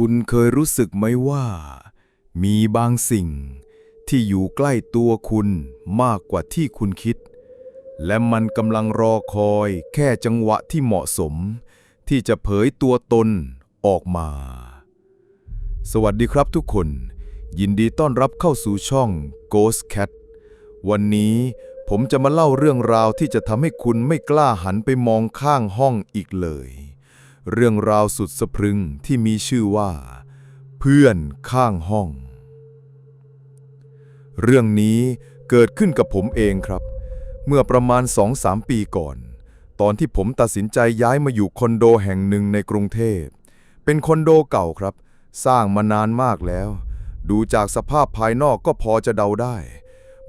คุณเคยรู้สึกไหมว่า มีบางสิ่งที่อยู่ใกล้ตัวคุณมากกว่าที่คุณคิด และมันกำลังรอคอยแค่จังหวะที่เหมาะสม ที่จะเผยตัวตนออกมา สวัสดีครับทุกคน ยินดีต้อนรับเข้าสู่ช่อง Ghost Cat วันนี้ผมจะมาเล่าเรื่องราวที่จะทำให้คุณไม่กล้าหันไปมองข้างห้องอีกเลย เรื่องราวสุดสะพรึงที่มีชื่อว่า เพื่อนข้างห้อง เรื่องนี้เกิดขึ้นกับผมเองครับ เมื่อประมาณ2-3ปีก่อน ตอนที่ผมตัดสินใจย้ายมาอยู่คอนโดแห่งหนึ่งในกรุงเทพ เป็นคอนโดเก่าครับ สร้างมานานมากแล้ว ดูจากสภาพภายนอกก็พอจะเดาได้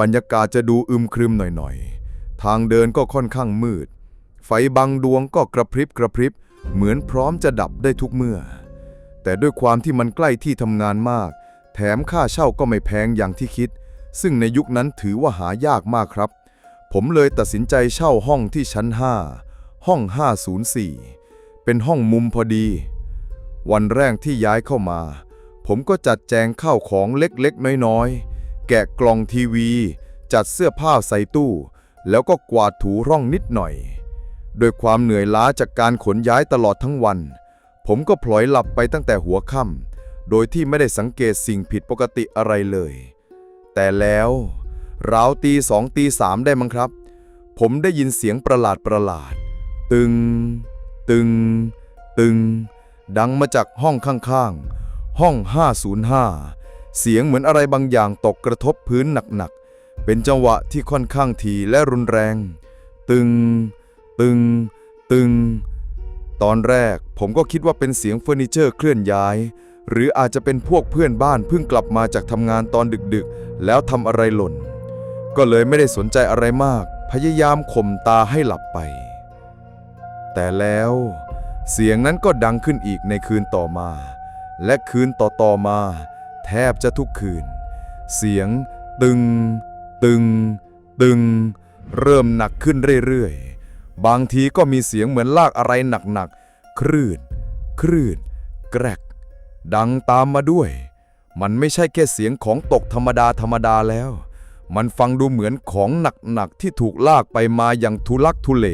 บรรยากาศจะดูอึมครึมหน่อยๆ ทางเดินก็ค่อนข้างมืด ไฟบางดวงก็กระพริบกระพริบ เหมือนพร้อมจะดับได้ทุกเมื่อ แต่ด้วยความที่มันใกล้ที่ทำงานมาก แถมค่าเช่าก็ไม่แพงอย่างที่คิด ซึ่งในยุคนั้นถือว่าหายากมากครับ ผมเลยตัดสินใจเช่าห้องที่ชั้น 5 ห้อง 504 เป็นห้องมุมพอดี วันแรกที่ย้ายเข้ามา ผมก็จัดแจงข้าวของเล็กๆ น้อยๆ แกะกล่องทีวี จัดเสื้อผ้าใส่ตู้ แล้วก็กวาดถูร่องนิดหน่อย โดยความเหนื่อยล้าจากการขนย้ายตลอดทั้งวัน ผมก็พลอยหลับไปตั้งแต่หัวค่ำโดยที่ไม่ได้สังเกตสิ่งผิดปกติอะไรเลย แต่แล้วราวตีสองตีสามได้มั้งครับ ผมได้ยินเสียงประหลาดประหลาด ตึง ตึง ตึง ดังมาจากห้องข้างๆ ห้อง 505 เสียงเหมือนอะไรบางอย่างตกกระทบพื้นหนักๆ เป็นจังหวะที่ค่อนข้างทีและรุนแรง ตึง ตึง ตึง ตอนแรกผมก็คิดว่าเป็นเสียงเฟอร์นิเจอร์เคลื่อนย้าย หรืออาจจะเป็นพวกเพื่อนบ้านเพิ่งกลับมาจากทำงานตอนดึกๆ แล้วทำอะไรหล่น ก็เลยไม่ได้สนใจอะไรมาก พยายามข่มตาให้หลับไป แต่แล้ว เสียงนั้นก็ดังขึ้นอีกในคืนต่อมา และคืนต่อๆมา แทบจะทุกคืน เสียง ตึง ตึง ตึง เริ่มหนักขึ้นเรื่อยๆ บางทีก็มีเสียงเหมือนลากอะไรหนักๆ คลื่น คลื่น แกรก ดังตามมาด้วย มันไม่ใช่แค่เสียงของตกธรรมดาธรรมดาแล้ว มันฟังดูเหมือนของหนักๆ ที่ถูกลากไปมาอย่างทุลักทุเล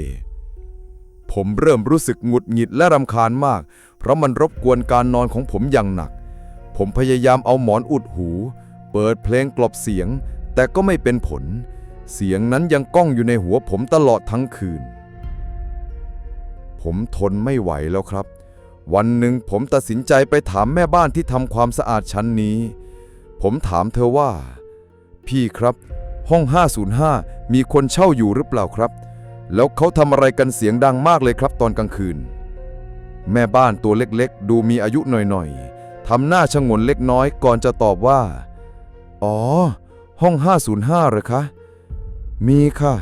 ผมเริ่มรู้สึกหงุดหงิดและรำคาญมาก เพราะมันรบกวนการนอนของผมอย่างหนัก ผมพยายามเอาหมอนอุดหู เปิดเพลงกลบเสียง แต่ก็ไม่เป็นผล เสียงนั้นยังก้องอยู่ในหัวผมตลอดทั้งคืน ผมทนไม่ไหวแล้วครับ วันหนึ่งผมตัดสินใจไปถามแม่บ้านที่ทำความสะอาดชั้นนี้ ผมถามเธอว่า พี่ครับ ห้อง 505 มีคนเช่าอยู่หรือเปล่าครับ แล้วเขาทำอะไรกันเสียงดังมากเลยครับตอนกลางคืน แม่บ้านตัวเล็กๆ ดูมีอายุหน่อยๆทำหน้าชงนเล็กน้อยก่อนจะตอบว่า อ๋อ ห้อง 505เหรอคะ มีค่ะ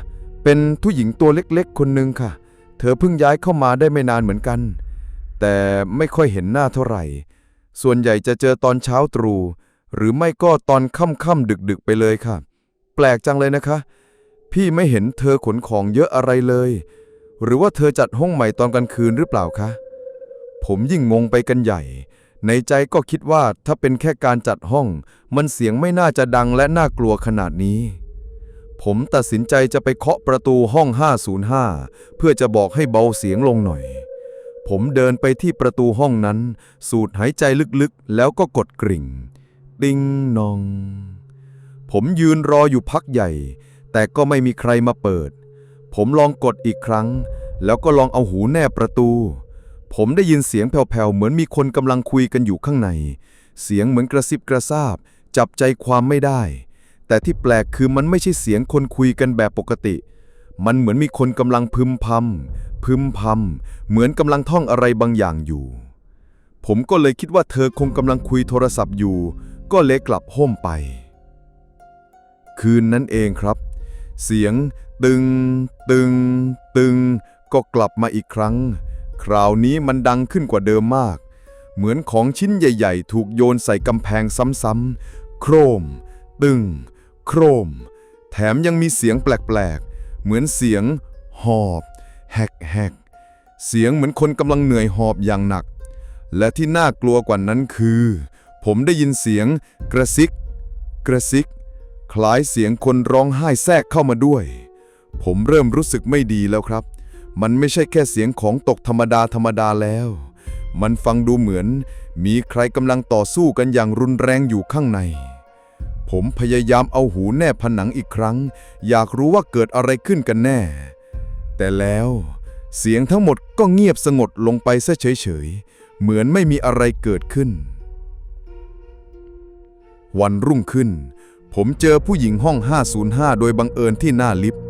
เป็นผู้หญิงตัวเล็กๆ คนหนึ่งค่ะเเธอเพิ่งย้ายเข้ามาได้ไม่นานเหมือนกัน แต่ไม่ค่อยเห็นหน้าเท่าไหร่ ส่วนใหญ่จะเจอตอนเช้าตรู่หรือไม่ก็ตอนค่ำๆดึกๆไปเลยค่ะ แปลกจังเลยนะคะ พี่ไม่เห็นเธอขนของเยอะอะไรเลย หรือว่าเธอจัดห้องใหม่ตอนกลางคืนหรือเปล่าคะ ผมยิ่งงงไปกันใหญ่ ในใจก็คิดว่าถ้าเป็นแค่การจัดห้อง มันเสียงไม่น่าจะดังและน่ากลัวขนาดนี้ ผมตัดสินใจจะไปเคาะประตูห้อง 505 เพื่อจะบอกให้เบาเสียงลงหน่อย ผมเดินไปที่ประตูห้องนั้น สูดหายใจลึกๆ แล้วก็กดกริ่ง ดิ้งนอง ผมยืนรออยู่พักใหญ่ แต่ก็ไม่มีใครมาเปิด ผมลองกดอีกครั้ง แล้วก็ลองเอาหูแนบประตู ผมได้ยินเสียงแผ่วๆ เหมือนมีคนกำลังคุยกันอยู่ข้างใน เสียงเหมือนกระซิบกระซาบ จับใจความไม่ได้ แต่ที่แปลกคือมันไม่ใช่เสียงคนคุยกันแบบปกติ มันเหมือนมีคนกำลังพึมพำพึมพำเหมือนกำลังท่องอะไรบางอย่างอยู่ ผมก็เลยคิดว่าเธอคงกำลังคุยโทรศัพท์อยู่ ก็เลยกลับห้มไป คืนนั้นเองครับ เสียง ตึง ตึง ตึง ก็กลับมาอีกครั้ง คราวนี้มันดังขึ้นกว่าเดิมมาก เหมือนของชิ้นใหญ่ ๆ ถูกโยนใส่กำแพงซ้ำๆโครม ตึง โครม แถมยังมีเสียงแปลกๆ เหมือนเสียง หอบแฮกแฮกเสียงเหมือนคนกำลังเหนื่อยหอบอย่างหนัก และที่น่ากลัวกว่านั้นคือ ผมได้ยินเสียงกระซิก กระซิก คล้ายเสียงคนร้องไห้แทรกเข้ามาด้วย ผมเริ่มรู้สึกไม่ดีแล้วครับ มันไม่ใช่แค่เสียงของตกธรรมดาธรรมดาแล้ว มันฟังดูเหมือน มีใครกำลังต่อสู้กันอย่างรุนแรงอยู่ข้างใน ผมพยายามเอาหูแนบผนังอีกครั้ง อยากรู้ว่าเกิดอะไรขึ้นกันแน่ แต่แล้วเสียงทั้งหมดก็เงียบสงบลงไปซะเฉยๆ เหมือนไม่มีอะไรเกิดขึ้น วันรุ่งขึ้น ผมเจอผู้หญิงห้อง 505 โดยบังเอิญที่หน้าลิฟต์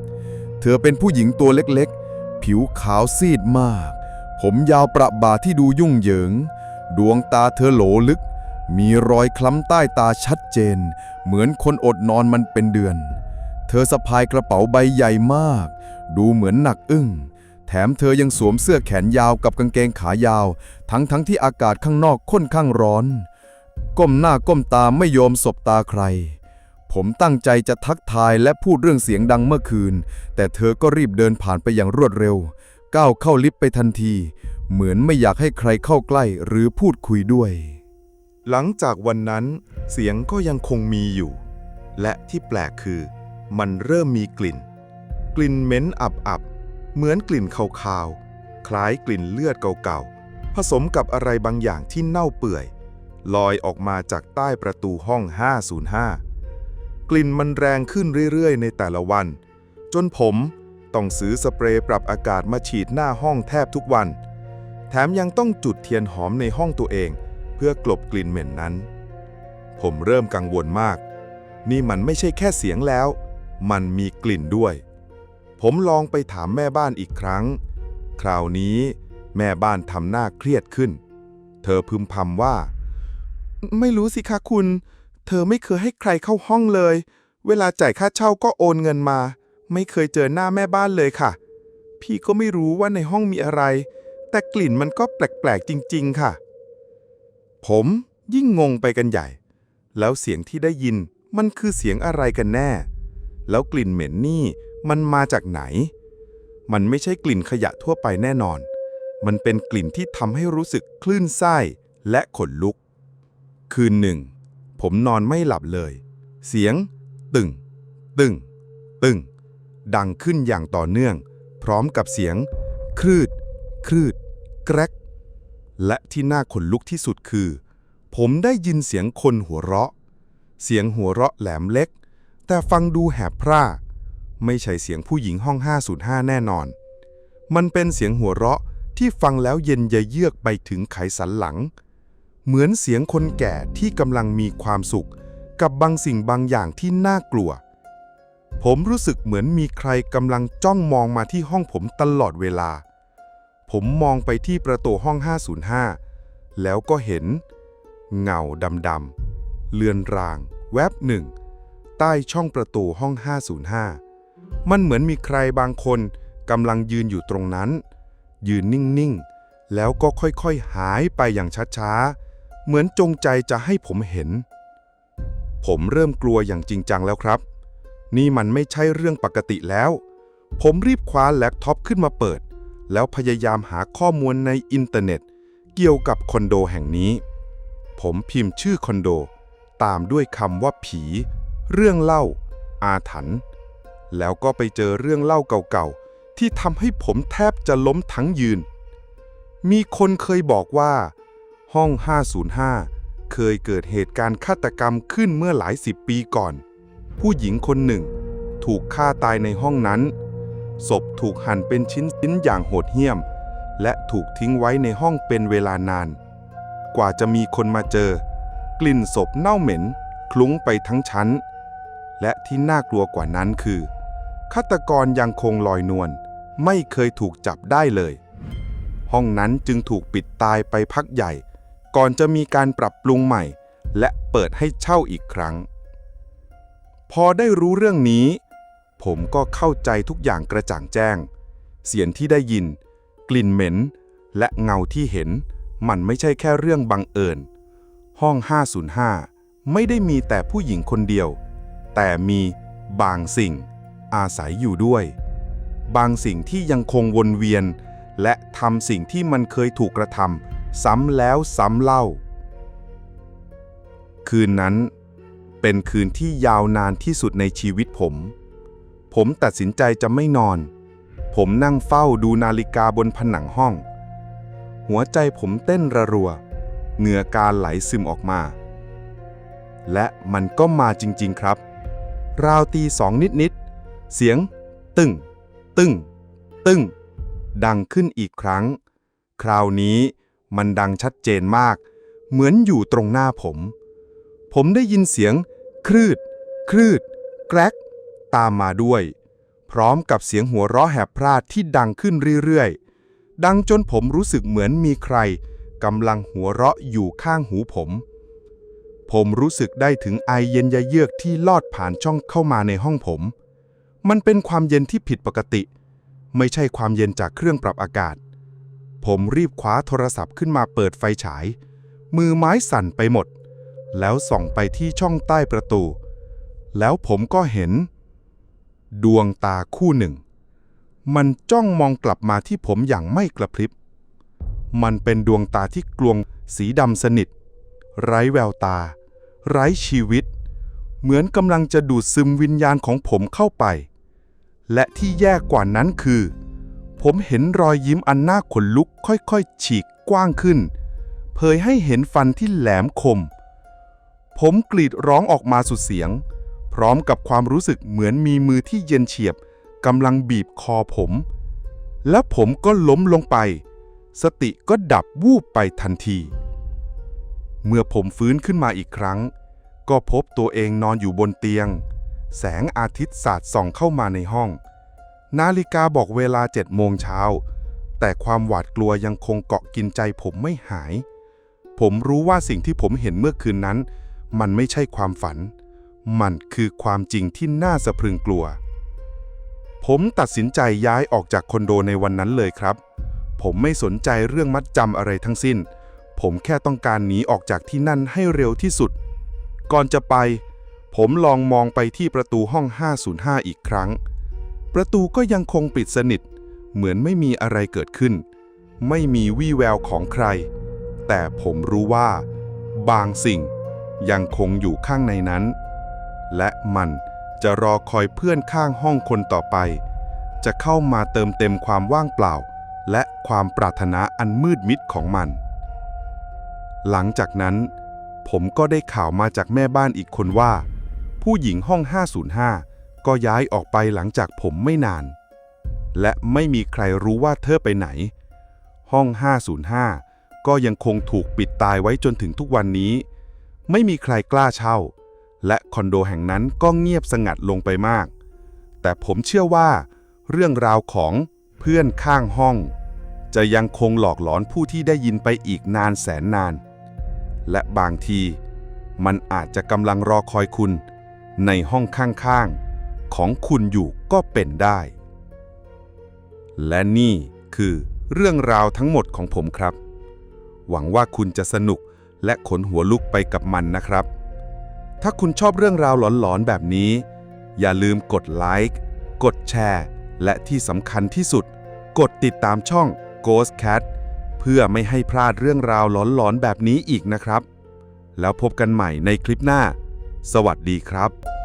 เธอเป็นผู้หญิงตัวเล็กๆ ผิวขาวซีดมาก ผมยาวประบาที่ดูยุ่งเหยิง ดวงตาเธอโหลลึก มีรอยคล้ำใต้ตาชัดเจน เหมือนคนอดนอนมันเป็นเดือน เธอสะพายกระเป๋าใบใหญ่มาก ดูเหมือนหนักอึ้ง แถมเธอยังสวมเสื้อแขนยาวกับกางเกงขายาว ทั้งทั้งที่อากาศข้างนอกค่อนข้างร้อน ก้มหน้าก้มตาไม่ยอมสบตาใคร ผมตั้งใจจะทักทายและพูดเรื่องเสียงดังเมื่อคืน แต่เธอก็รีบเดินผ่านไปอย่างรวดเร็ว ก้าวเข้าลิฟต์ไปทันที เหมือนไม่อยากให้ใครเข้าใกล้หรือพูดคุยด้วย หลังจากวันนั้นเสียงก็ยังคงมีอยู่ และที่แปลกคือ มันเริ่มมีกลิ่น กลิ่นเหม็นอับๆเหมือนกลิ่นคาวๆคล้ายกลิ่นเลือดเก่าๆผสมกับอะไรบางอย่างที่เน่าเปื่อย ลอยออกมาจากใต้ประตูห้อง 505 กลิ่นมันแรงขึ้นเรื่อยๆ ในแต่ละวัน จนผมต้องซื้อสเปรย์ปรับอากาศมาฉีดหน้าห้องแทบทุกวัน แถมยังต้องจุดเทียนหอมในห้องตัวเอง เพื่อกลบกลิ่นเหม็นนั้น ผมเริ่มกังวลมาก นี่มันไม่ใช่แค่เสียงแล้ว มันมีกลิ่นด้วย ผมลองไปถามแม่บ้านอีกครั้ง คราวนี้แม่บ้านทำหน้าเครียดขึ้น เธอพึมพำว่า ไม่รู้สิคะคุณ เธอไม่เคยให้ใครเข้าห้องเลย เวลาจ่ายค่าเช่าก็โอนเงินมา ไม่เคยเจอหน้าแม่บ้านเลยค่ะ พี่ก็ไม่รู้ว่าในห้องมีอะไร แต่กลิ่นมันก็แปลกๆจริง ๆ ค่ะ ผมยิ่งงงไปกันใหญ่ แล้วเสียงที่ได้ยินมันคือเสียงอะไรกันแน่ แล้วกลิ่นเหม็นนี่มันมาจากไหน มันไม่ใช่กลิ่นขยะทั่วไปแน่นอน มันเป็นกลิ่นที่ทำให้รู้สึกคลื่นไส้และขนลุก คืนหนึ่ง ผมนอนไม่หลับเลย เสียง ตึง ตึง ตึง ดังขึ้นอย่างต่อเนื่อง พร้อมกับเสียง คลืด คลืด แกรก และที่น่าขนลุกที่สุดคือ ผมได้ยินเสียงคนหัวเราะ เสียงหัวเราะแหลมเล็ก แต่ฟังดูแหบพร่า ไม่ใช่เสียงผู้หญิงห้อง 505 แน่นอน มันเป็นเสียงหัวเราะที่ฟังแล้วเย็นยะเยือกไปถึงไขสันหลัง เหมือนเสียงคนแก่ที่กำลังมีความสุข กับบางสิ่งบางอย่างที่น่ากลัว ผมรู้สึกเหมือนมีใครกำลังจ้องมองมาที่ห้องผมตลอดเวลา ผมมองไปที่ประตูห้อง 505 แล้วก็เห็น เงาดำๆเลือนรางแวบหนึ่ง ใต้ช่องประตูห้อง 505 มันเหมือนมีใครบางคนกำลังยืนอยู่ตรงนั้น ยืนนิ่งๆ แล้วก็ค่อยๆหายไปอย่างช้าๆ เหมือนจงใจจะให้ผมเห็น ผมเริ่มกลัวอย่างจริงจังแล้วครับ นี่มันไม่ใช่เรื่องปกติแล้ว ผมรีบคว้าแล็ปท็อปขึ้นมาเปิด แล้วพยายามหาข้อมูลในอินเทอร์เน็ต เกี่ยวกับคอนโดแห่งนี้ ผมพิมพ์ชื่อคอนโด ตามด้วยคำว่าผี เรื่องเล่า อาถรรพ์แล้วก็ไปเจอเรื่องเล่าเก่าๆ ที่ทำให้ผมแทบจะล้มทั้งยืน มีคนเคยบอกว่า ห้อง 505 เคยเกิดเหตุการณ์ฆาตกรรมขึ้นเมื่อหลายสิบปีก่อน ผู้หญิงคนหนึ่ง ถูกฆ่าตายในห้องนั้น ศพถูกหั่นเป็นชิ้นๆอย่างโหดเหี้ยม และถูกทิ้งไว้ในห้องเป็นเวลานาน กว่าจะมีคนมาเจอ กลิ่นศพเน่าเหม็น คลุ้งไปทั้งชั้น และที่น่ากลัวกว่านั้นคือฆาตกรยังคงลอยนวลไม่เคยถูกจับได้เลย ห้องนั้นจึงถูกปิดตายไปพักใหญ่ ก่อนจะมีการปรับปรุงใหม่ และเปิดให้เช่าอีกครั้ง พอได้รู้เรื่องนี้ ผมก็เข้าใจทุกอย่างกระจ่างแจ้ง เสียงที่ได้ยิน กลิ่นเหม็น และเงาที่เห็น มันไม่ใช่แค่เรื่องบังเอิญ ห้อง 505 ไม่ได้มีแต่ผู้หญิงคนเดียว แต่มีบางสิ่งอาศัยอยู่ด้วย บางสิ่งที่ยังคงวนเวียน และทำสิ่งที่มันเคยถูกกระทำซ้ำแล้วซ้ำเล่า คืนนั้นเป็นคืนที่ยาวนานที่สุดในชีวิตผม ผมตัดสินใจจะไม่นอน ผมนั่งเฝ้าดูนาฬิกาบนผนังห้อง หัวใจผมเต้นระรัว เหงื่อการไหลซึมออกมา และมันก็มาจริง ๆครับ ราวตีสองนิด ๆ เสียง ตึ้ง ตึ้ง ตึ้ง ดังขึ้นอีกครั้ง คราวนี้มันดังชัดเจนมาก เหมือนอยู่ตรงหน้าผม ผมได้ยินเสียงครืดครืด แกรก ตามมาด้วย พร้อมกับเสียงหัวเราะแหบพร่าที่ดังขึ้นเรื่อยๆ ดังจนผมรู้สึกเหมือนมีใครกำลังหัวเราะอยู่ข้างหูผม ผมรู้สึกได้ถึงไอเย็นยะเยือกที่ลอดผ่านช่องเข้ามาในห้องผม มันเป็นความเย็นที่ผิดปกติ ไม่ใช่ความเย็นจากเครื่องปรับอากาศ ผมรีบคว้าโทรศัพท์ขึ้นมาเปิดไฟฉาย มือไม้สั่นไปหมด แล้วส่องไปที่ช่องใต้ประตู แล้วผมก็เห็น ดวงตาคู่หนึ่ง มันจ้องมองกลับมาที่ผมอย่างไม่กระพริบ มันเป็นดวงตาที่กลวงสีดำสนิท ไร้แววตา ไร้ชีวิต เหมือนกำลังจะดูดซึมวิญญาณของผมเข้าไป และที่แย่กว่านั้นคือ ผมเห็นรอยยิ้มอันน่าขนลุกค่อยๆ ฉีกกว้างขึ้น เผยให้เห็นฟันที่แหลมคม ผมกรีดร้องออกมาสุดเสียง พร้อมกับความรู้สึกเหมือนมีมือที่เย็นเฉียบกำลังบีบคอผม และผมก็ล้มลงไป สติก็ดับวูบไปทันที เมื่อผมฟื้นขึ้นมาอีกครั้ง ก็พบตัวเองนอนอยู่บนเตียง แสงอาทิตย์สาดส่องเข้ามาในห้อง นาฬิกาบอกเวลาเจ็ดโมงเช้า แต่ความหวาดกลัวยังคงเกาะกินใจผมไม่หาย ผมรู้ว่าสิ่งที่ผมเห็นเมื่อคืนนั้น มันไม่ใช่ความฝัน มันคือความจริงที่น่าสะพรึงกลัว ผมตัดสินใจย้ายออกจากคอนโดในวันนั้นเลยครับ ผมไม่สนใจเรื่องมัดจำอะไรทั้งสิ้น ผมแค่ต้องการหนีออกจากที่นั่นให้เร็วที่สุด ก่อนจะไป ผมลองมองไปที่ประตูห้อง 505 อีกครั้ง ประตูก็ยังคงปิดสนิท เหมือนไม่มีอะไรเกิดขึ้น ไม่มีวี่แววของใคร แต่ผมรู้ว่า บางสิ่งยังคงอยู่ข้างในนั้น และมันจะรอคอยเพื่อนข้างห้องคนต่อไป จะเข้ามาเติมเต็มความว่างเปล่า และความปรารถนาอันมืดมิดของมัน หลังจากนั้น ผมก็ได้ข่าวมาจากแม่บ้านอีกคนว่า ผู้หญิงห้อง 505 ก็ย้ายออกไปหลังจากผมไม่นาน และไม่มีใครรู้ว่าเธอไปไหน ห้อง 505 ก็ยังคงถูกปิดตายไว้จนถึงทุกวันนี้ ไม่มีใครกล้าเช่า และคอนโดแห่งนั้นก็เงียบสงัดลงไปมาก แต่ผมเชื่อว่าเรื่องราวของเพื่อนข้างห้อง จะยังคงหลอกหลอนผู้ที่ได้ยินไปอีกนานแสนนาน และบางที มันอาจจะกำลังรอคอยคุณ ในห้องข้างๆ ของคุณอยู่ก็เป็นได้ และนี่คือเรื่องราวทั้งหมดของผมครับ หวังว่าคุณจะสนุกและขนหัวลุกไปกับมันนะครับ ถ้าคุณชอบเรื่องราวหลอนๆแบบนี้ อย่าลืมกดไลค์กดแชร์ และที่สำคัญที่สุด กดติดตามช่อง Ghost Cat เพื่อไม่ให้พลาดเรื่องราวหลอนๆแบบนี้อีกนะครับ แล้วพบกันใหม่ในคลิปหน้า สวัสดีครับ